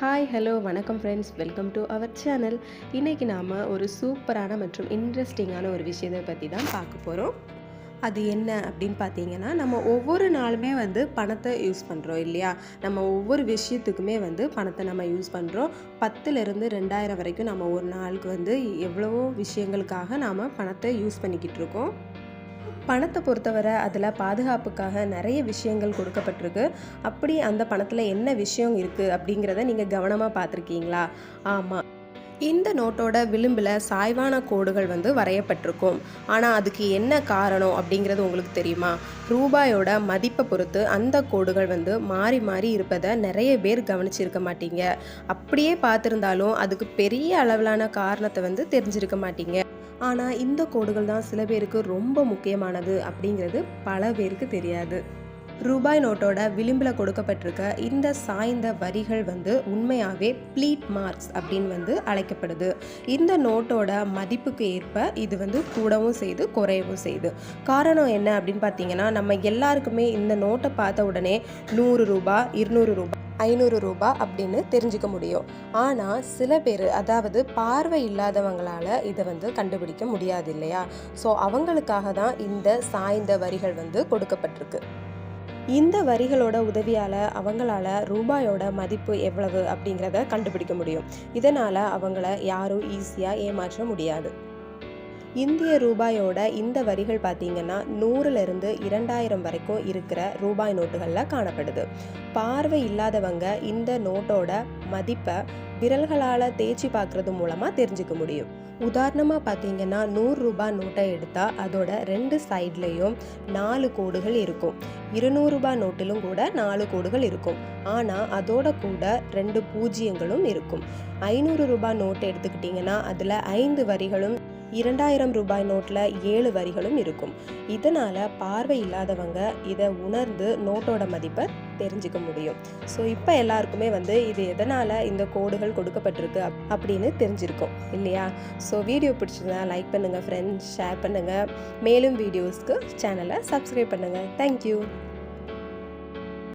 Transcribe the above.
Hi hello வணக்கம் friends welcome to our channel இன்றைக்கி நாம் ஒரு சூப்பரான மற்றும் இன்ட்ரெஸ்டிங்கான ஒரு விஷயத்தை பற்றி தான் பார்க்க போகிறோம் அது என்ன அப்படின்னு பார்த்தீங்கன்னா நம்ம ஒவ்வொரு நாளுமே வந்து பணத்தை யூஸ் பண்ணுறோம் இல்லையா? நம்ம ஒவ்வொரு விஷயத்துக்குமே வந்து பணத்தை நம்ம யூஸ் பண்ணுறோம் பத்துலேருந்து ரெண்டாயிரம் வரைக்கும் நம்ம ஒரு நாளுக்கு வந்து எவ்வளவோ விஷயங்களுக்காக நாம் பணத்தை யூஸ் பண்ணிக்கிட்டு இருக்கோம். பணத்தை பொறுத்தவரை அதில் பாதுகாப்புக்காக நிறைய விஷயங்கள் கொடுக்கப்பட்டிருக்கு. அப்படி அந்த பணத்தில் என்ன விஷயம் இருக்குது அப்படிங்கிறத நீங்கள் கவனமாக பார்த்துருக்கீங்களா? ஆமாம் இந்த நோட்டோட விளிம்பில் சாய்வான கோடுகள் வந்து வரையப்பட்டிருக்கும். ஆனால் அதுக்கு என்ன காரணம் அப்படிங்கிறது உங்களுக்கு தெரியுமா? ரூபாயோட மதிப்பை பொறுத்து அந்த கோடுகள் வந்து மாறி மாறி இருப்பதை நிறைய பேர் கவனிச்சிருக்க மாட்டீங்க. அப்படியே பார்த்துருந்தாலும் அதுக்கு பெரிய அளவிலான காரணத்தை வந்து தெரிஞ்சிருக்க மாட்டீங்க. ஆனால் இந்த கோடுகள் தான் சில பேருக்கு ரொம்ப முக்கியமானது அப்படிங்கிறது பல பேருக்கு தெரியாது. ரூபாய் நோட்டோட விளிம்பில் கொடுக்கப்பட்டிருக்க இந்த சாய்ந்த வரிகள் வந்து உண்மையாகவே ப்ளீட் மார்க்ஸ் அப்படின்னு வந்து அழைக்கப்படுது. இந்த நோட்டோட மதிப்புக்கு ஏற்ப இது வந்து கூடவும் செய்து குறையவும் செய்து. காரணம் என்ன அப்படின்னு பார்த்தீங்கன்னா நம்ம எல்லாருக்குமே இந்த நோட்டை பார்த்த உடனே நூறு ரூபாய் இருநூறு ரூபாய் ஐநூறு ரூபாய் அப்படின்னு தெரிஞ்சுக்க முடியும். ஆனால் சில பேர் அதாவது பார்வை இல்லாதவங்களால் இதை வந்து கண்டுபிடிக்க முடியாது இல்லையா? ஸோ அவங்களுக்காக தான் இந்த சாய்ந்த வரிகள் வந்து கொடுக்கப்பட்டிருக்கு. இந்த வரிகளோட உதவியால் அவங்களால ரூபாயோட மதிப்பு எவ்வளவு அப்படிங்கிறத கண்டுபிடிக்க முடியும். இதனால் அவங்கள யாரும் ஈஸியாக ஏமாற்ற முடியாது. இந்திய ரூபாயோட இந்த வரிகள் பார்த்தீங்கன்னா நூறுலேருந்து இரண்டாயிரம் வரைக்கும் இருக்கிற ரூபாய் நோட்டுகளில் காணப்படுது. பார்வை இல்லாதவங்க இந்த நோட்டோட மதிப்பை விரல்களால் தேய்ச்சி பார்க்குறது மூலமாக தெரிஞ்சுக்க முடியும். உதாரணமாக பார்த்தீங்கன்னா நூறு ரூபாய் நோட்டை எடுத்தால் அதோட ரெண்டு சைட்லேயும் நாலு கோடுகள் இருக்கும். இருநூறு நோட்டிலும் கூட நாலு கோடுகள் இருக்கும். ஆனால் அதோட கூட ரெண்டு பூஜ்ஜியங்களும் இருக்கும். ஐநூறு ரூபாய் நோட்டு எடுத்துக்கிட்டிங்கன்னா அதில் ஐந்து வரிகளும் இரண்டாயிரம் ரூபாய் நோட்டில் ஏழு வரிகளும் இருக்கும். இதனால் பார்வை இல்லாதவங்க இதை உணர்ந்து நோட்டோட மதிப்பை தெரிஞ்சுக்க முடியும். ஸோ இப்போ எல்லாருக்குமே வந்து இது எதனால் இந்த கோடுகள் கொடுக்கப்பட்டிருக்கு அப் அப்படின்னு தெரிஞ்சிருக்கும் இல்லையா? ஸோ வீடியோ பிடிச்சிருந்தா லைக் பண்ணுங்கள் ஃப்ரெண்ட்ஸ் ஷேர் பண்ணுங்கள் மேலும் வீடியோஸ்க்கு சேனலை சப்ஸ்கிரைப் பண்ணுங்கள் தேங்க்யூ